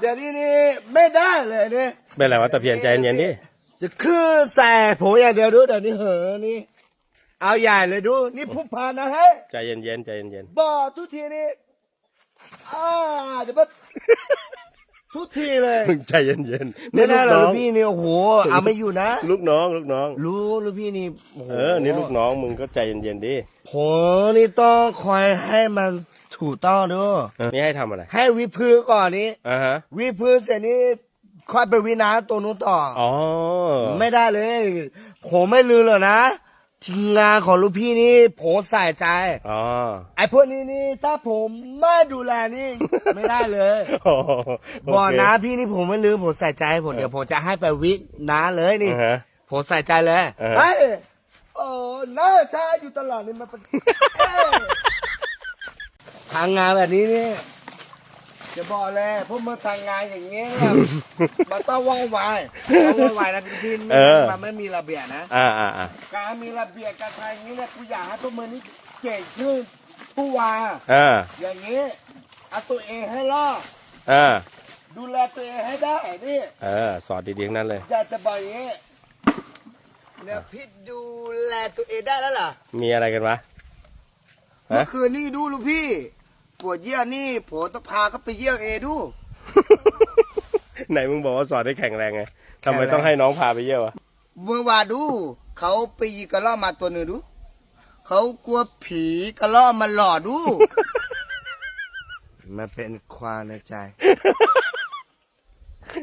เดี๋ยวนี้นี่ไม่ได้เลยนี่เป็นไรวะตะเพียนใจเย็นๆดิจะคือใส่ผมอย่างเดียวดูเดี๋ยวนี้เหอะนี่ เอาใหญ่เลยดู นี่ผู้พานนะเฮ้ยใจเย็นๆใจเย็นบอกทุกทีนี่อ่าเดี๋ยวมาทุกทีเลยๆมึงใจเย็นๆไม่ได้หรอกลูลูกกพี่นี่โอ้โหเอาไม่อยู่นะ ลูกน้องลูกน้อง รู้ลูกพี่นี่โอ้โห เออ นี่ลูกน้องมึงก็ใจเย็นๆดิ ผมนี่ต้องคอยให้มัน ถูกต้องด้วยเออนี่ให้ทำอะไรให้วิพื้นก่อนนี้อ่าฮะวิพื้นเสร็จนี่ค่อยไปวิน้ำตัวนู้นต่อออ๋อไม่ได้เลย ผมไม่ลืมเลยนะทีมงานของลูกพี่นี่ผมใส่ใจ อ๋อไอ้พวกนี้นี่ถ้าผมไม่ดูแลนี่ ไม่ได้เลยโอเคบ่อน้ำพี่นี่ผมไม่ลืมผมใส่ใจผมเดี๋ยวผมจะให้ไปวิน้ำเลยนี่ อ่าฮะผมใส่ใจเลยเออเฮ้ยโอ้น่าชาอยู่ตลอดนี่มันเป็นเอ้ย ทางงานแบบนี้นี่จะบอกเลยพวกมาทางงานอย่างเงี้ยเนี่ยมันต้องว่องไวต้องว่องไวนะพี่ไม่เออ มันไม่มีระเบียบนะ อ่าอ่าอ่าการมีระเบียบการทำอย่างนี้เนี่ยกูอยากให้พวกมึงนี่เก่งขึ้นผู้ว่าอ่าอย่างนี้เอาตัวเองให้รอดอ่าดูแลตัวเองให้ได้นี่เออ สอนดีๆทั้งนั้นเลย อยากจะบอกอย่างนี้เนี่ยพี่ดูแลตัวเองได้แล้วล่ะมีอะไรกันวะฮะเมื่อคืนนี่ดูลูกพี่ ปวดเยี่ยวนี่ผมต้องพาเขาไปเยี่ยวเองดู ไหนมึงบอกว่าสอนได้แข็งแรงไงทำไมแข็งแรงต้องให้น้องพาไปเยี่ยวอะเมื่อวานดู เขาไปยิงกระรอกมาตัวหนึ่งดู เขากลัวผีกระรอกมันหลอดดูมันเป็นความในใจ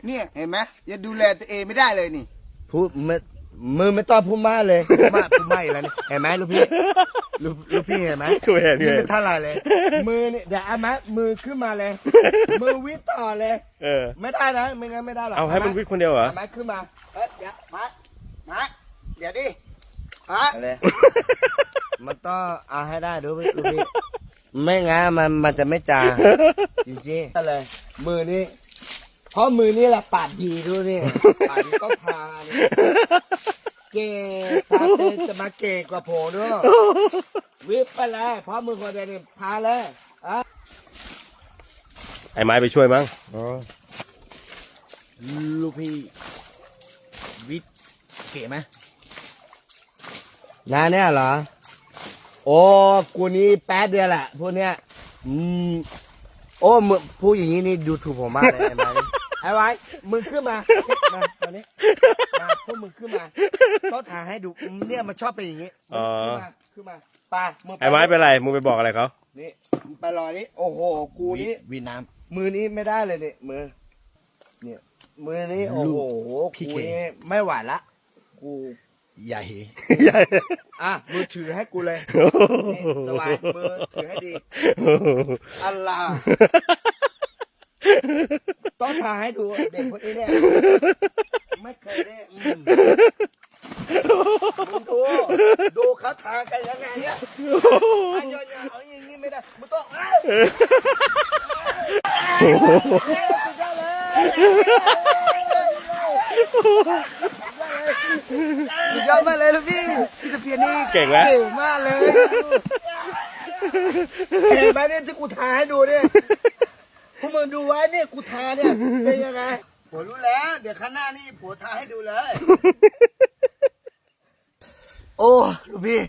เนี่ยเห็นไหมยังดูแลตัวเองไม่ได้เลยนี่ พูดไม่ มือไม่ต้องพูดมากเลยพูดมากพูดไม่แล้วนี่เห็นไหมลูกพี่ลูกลูกพี่เห็นไหมกูเห็นกูนี่เห็ไม่นเท่าไหร่เลย มือนี่เดี๋ยวเอามามือขึ้นมาเลย มือวิดต่อเลย เออ ไม่ได้นะไม่งั้นไม่ได้หรอกเอาให้มันวิทย์คนเดียวเหรอามาขึ้นมาเอ้ยเดี๋ยวมามาเดี๋ยวดิฮะมันต้องเอาให้ได้ดูพี่ดูพี่ไม่งั้นมันมันจะไม่จางจริงๆอะไรมือนี้ เพราะมือนี้แหละปาดดีดูนี่ปาดดีต้องพานี่เก่งพาเต้นจะมาเก่งกว่าผมด้วยวิบไปเลยเพราะมือคนเดียวนี่พาเลยอะไอ้ไม้ไปช่วยมั้งลูกพี่วิทย์เก๋ไหมนาเนี่ยเหรอ โอ้กูนี้แป๊ดเดียวแหละพวกเนี้ย อืม โอ้มึงพูดอย่างนี้นี่ดูถูกผมมากเลยไอ้ไม้นี่ ไอ้ไว้ มึงขึ้นมา มาตอนนี้มาพวกมึงขึ้นมาต้องถ่ายให้ดูเนี่ยมันชอบเป็นอย่างนี้อ๋อ ขึ้นมาขึ้นมาไปมึงปไอ้ไม้เป็นไร มึงไปบอกอะไรเขา นี่มึงไปรอนี่โอ้โห กูนี่ วีน้ มือนี้ไม่ได้เลยเนี่ยมือ เนี่ย มือนี้ โอ้โหพี่กูเก๋นี่ไม่ไหวละ กูำใหญ่ใหญ่อะมือถือให้กูเลย นี่สบายมือถือให้ดี อัลลา ต้องถ่าให้ดูเด็กคนนี้เนี่ยไม่เคยได้อืมมึงดูดูเขาทากันยังไงเนี่ยไอ้ยอนๆเอาอย่างนี้ไม่ได้มึงต้องเอ้ยเฮ้ยสุดยอดเลยสุดยอดมากเลยลูกพี่พี่ตะเพียนนี่เก่งไหม เก่งมากเลยเห็นไหมเนี่ยที่กูทาให้ดูเนี่ย พวกมึงดูไว้เนี่ยกูทาเนี่ยเป็นยังไงผมรู้แล้ว เดี๋ยวข้างหน้านี่ผมทาให้ดูเลย โอ้ลูกพี่